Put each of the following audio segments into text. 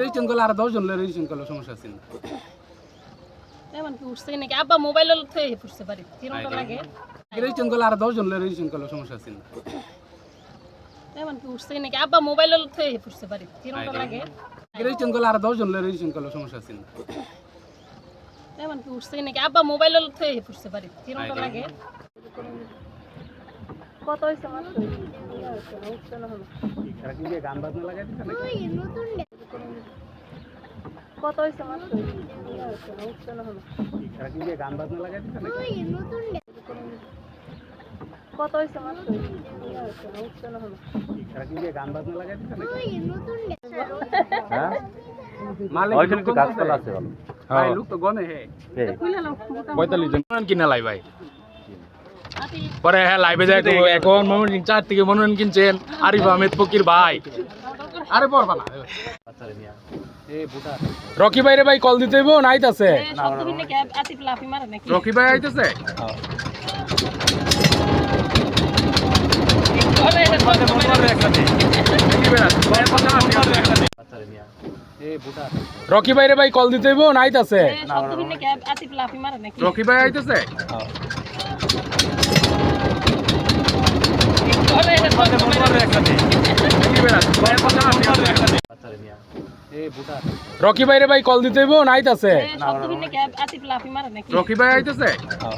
Registration করলে আর দশজন registration করলে সমস্যা আছে না। এমন কি উঠছে নাকি? আব্বা মোবাইল থেকে ফুটতে পারি কিরমটা লাগে? রেজিস্ট্রেশন করলে আর দশজন রেজিস্ট্রেশন করলে সমস্যা আছে না। এমন উঠছে নাকি? আব্বা মোবাইল থেকে ফুটতে পারি কিরমটা লাগে? রেজিস্ট্রেশন করলে আর দশজন রেজিস্ট্রেশন করলে সমস্যা আছে না। এমন উঠছে নাকি? আব্বা মোবাইল থেকে ফুটতে পারি কিরমটা লাগে? কত হয়েছে গান বাজনা লাগাই দিচ্ছে নাকি? কত হয়েছে মাত্র? গান বাজনা লাগাই কত হয়েছে মাত্র? গান বাজনা লাগাই হ্যাঁ গাছপালা আছে। ভালো। লোক তো গনে হে। এই, খুলে নাও পঁয়তাল্লিশ জন। কিনা লাই ভাই। পরে হ্যাঁ লাইভে যায় তো এখন মনোরঞ্জন চার থেকে মনোরঞ্জন কিনছেন আরিফ আহমেদ ফকির ভাই আরে পড়বা না রকি ভাইরে ভাই কল দিতে হইব নাইত আছে রকি ভাই আইতেছে কি বেড়া ভাই রকি ভাইরে ভাই কল দিতে হইব নাইত আছে রকি ভাই আইতেছে রকি ভাইরে ভাই কল দিতে হইব নাইত আছে। শব্দ ভিন্ন কি? আতিফ লাফি মারে নাকি? রকি ভাই আইতেছে? না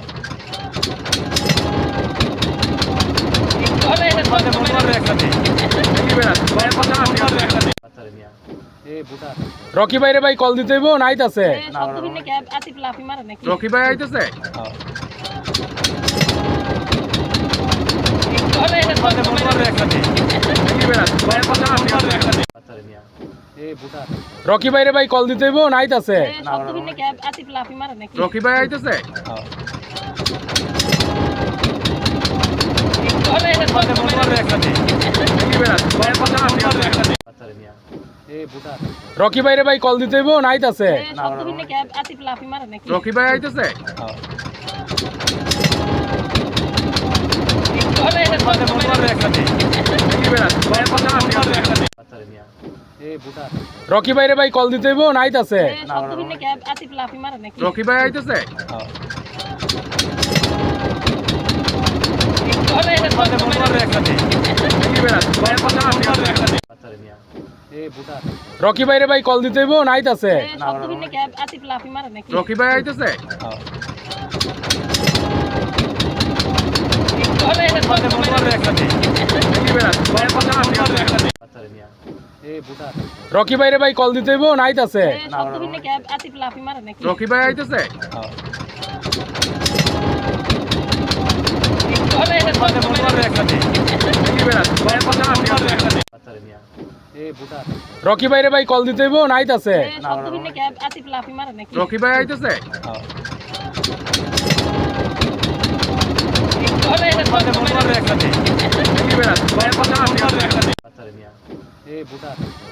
রকি ভাইরে ভাই কল দিতে হইব নাইত আছে। শব্দ ভিন্ন কি? আতিফ লাফি মারে নাকি? রকি ভাই আইতেছে? কি রকি ভাইরে ভাই কল দিতে হইব নাইত আছে? শব্দ ভিন্ন কি? আতিফ লাফি মারে নাকি? রকি ভাই আইতেছে? না রকি ভাইরে ভাই কল দিতে হইব নাইত আছে? শব্দ ভিন্ন কি? আতিফ লাফি মারে নাকি? রকি ভাই আইতেছে? কি? রকি ভাইরে ভাই কল দিতে হইব নাইত আছে? শব্দ ভিন্ন কি আতিফ লাফি মারে নাকি? রকি ভাই আইতেছে? না রকি ভাইরে ভাই কল দিতে হইব নাইত আছে? শব্দ ভিন্ন কি আতিফ লাফি মারে নাকি? রকি ভাই আইতেছে? কি রকি ভাইরে ভাই কল দিতে হইব নাইত আছে? শব্দ ভিন্ন কি আতিফ লাফি মারে নাকি? রকি ভাই আইতেছে? না রকি ভাইরে ভাই কল দিতে হইব নাইত আছে? শব্দ ভিন্ন কি আতিফ লাফি মারে নাকি? রকি ভাই আইতেছে?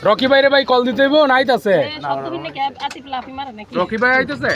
রকি ভাইরে ভাই কল দিতে হইব নাইত আছে। শব্দ ভিন্ন কি? আতিফ লাফি মারে নাকি? রকি ভাই আইতেছে?